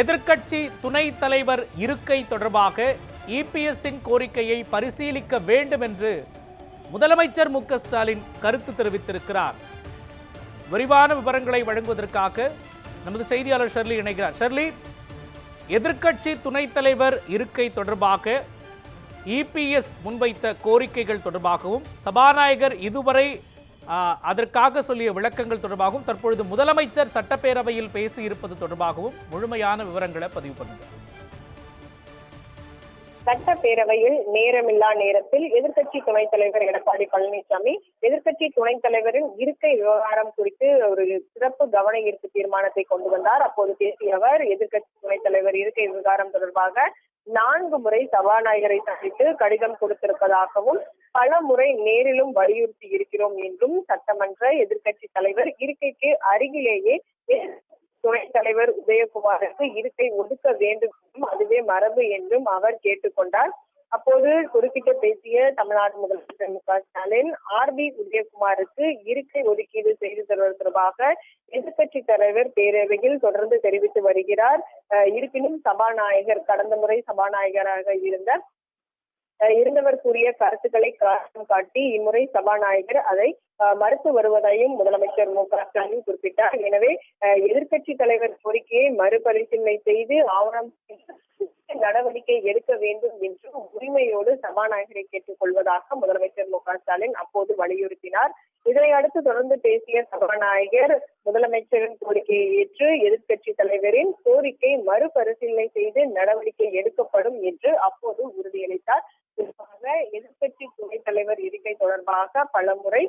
எதிர்க்கட்சி துணைத் தலைவர் இருக்கை தொடர்பாக இபிஎஸ்ஸின் கோரிக்கையை பரிசீலிக்க வேண்டும் என்று முதலமைச்சர் மு ஸ்டாலின் கருத்து தெரிவித்திருக்கிறார். விரிவான விவரங்களை வழங்குவதற்காக நமது செய்தியாளர் ஷெர்லி இணைகிறார். ஷெர்லி எதிர்க்கட்சி துணைத் தலைவர் இருக்கை தொடர்பாக இபிஎஸ் முன்வைத்த கோரிக்கைகள் தொடர்பாகவும் சபாநாயகர் இதுவரை அதற்காக சொல்லிய விளக்கங்கள் தொடர்பாகவும் தற்பொழுது முதலமைச்சர் சட்டப்பேரவையில் பேசி இருப்பது தொடர்பாகவும் முழுமையான விவரங்களை பதிவு பண்ணுங்கள் சட்டப்பேரவையில் நேரமில்லா நேரத்தில் எதிர்க்கட்சி துணைத் தலைவர் எடப்பாடி பழனிசாமி எதிர்க்கட்சி துணைத் தலைவரின் இருக்கை விவகாரம் குறித்து ஒரு சிறப்பு கவன ஈர்ப்பு தீர்மானத்தை கொண்டு வந்தார். அப்போது பேசிய அவர் எதிர்க்கட்சி துணைத் தலைவர் இருக்கை விவகாரம் தொடர்பாக நான்கு முறை சபாநாயகரை சந்தித்து கடிதம் கொடுத்திருப்பதாகவும் பல முறை நேரிலும் வலியுறுத்தி இருக்கிறோம் என்றும் சட்டமன்ற எதிர்க்கட்சி தலைவர் இருக்கைக்கு அருகிலேயே துணைத் தலைவர் உதயகுமாருக்கு இருக்கை ஒதுக்க வேண்டும் என்றும் அதுவே மரபு என்றும் அவர் கேட்டுக்கொண்டார். அப்போது குறுக்கிட்டு பேசிய தமிழ்நாடு முதலமைச்சர் மு க ஸ்டாலின் ஆர் பி உதயகுமாருக்கு இருக்கை ஒதுக்கீடு செய்து தருவது தொடர்பாக எதிர்க்கட்சி தலைவர் பேரவையில் தொடர்ந்து தெரிவித்து வருகிறார். இருப்பினும் சபாநாயகர் கடந்த முறை சபாநாயகராக இருந்த அஹ் இருந்தவர் கூறிய கருத்துக்களை காரணம் காட்டி இம்முறை சபாநாயகர் அதை மறுத்து வருவதையும் முதலமைச்சர் மு க ஸ்டாலின் குறிப்பிட்டார். எனவே எதிர்கட்சி எதிர்க்கட்சி தலைவர் கோரிக்கையை மறுபரிசீலனை செய்து ஆவணம் நடவடிக்கை எடுக்க வேண்டும் என்று உரிமையோடு சபாநாயகரை கேட்டுக் கொள்வதாக முதலமைச்சர் மு க ஸ்டாலின் அப்போது வலியுறுத்தினார். இதனை அடுத்து தொடர்ந்து பேசிய சபாநாயகர் முதலமைச்சரின் கோரிக்கையை ஏற்று எதிர்க்கட்சி தலைவரின் கோரிக்கை மறுபரிசீலனை செய்து நடவடிக்கை எடுக்கப்படும் என்று அப்போது உறுதியளித்தார். தலைவர் இருக்கை தொடர்பாக பலமுறை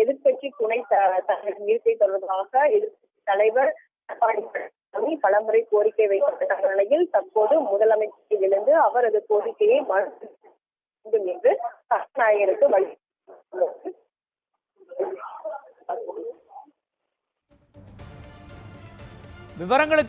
எதிர்கட்சி துணை தலைவர் இருக்கை தொடர்பாக எதிர்கட்சி தலைவர் எடப்பாடி பலமுறை கோரிக்கை வைக்கப்பட்ட நிலையில் தற்போது முதலமைச்சர் எழுந்து அவரது கோரிக்கையை மறுத்து வேண்டும் என்று சபாநாயகருக்கு வழி விவரங்களுக்கு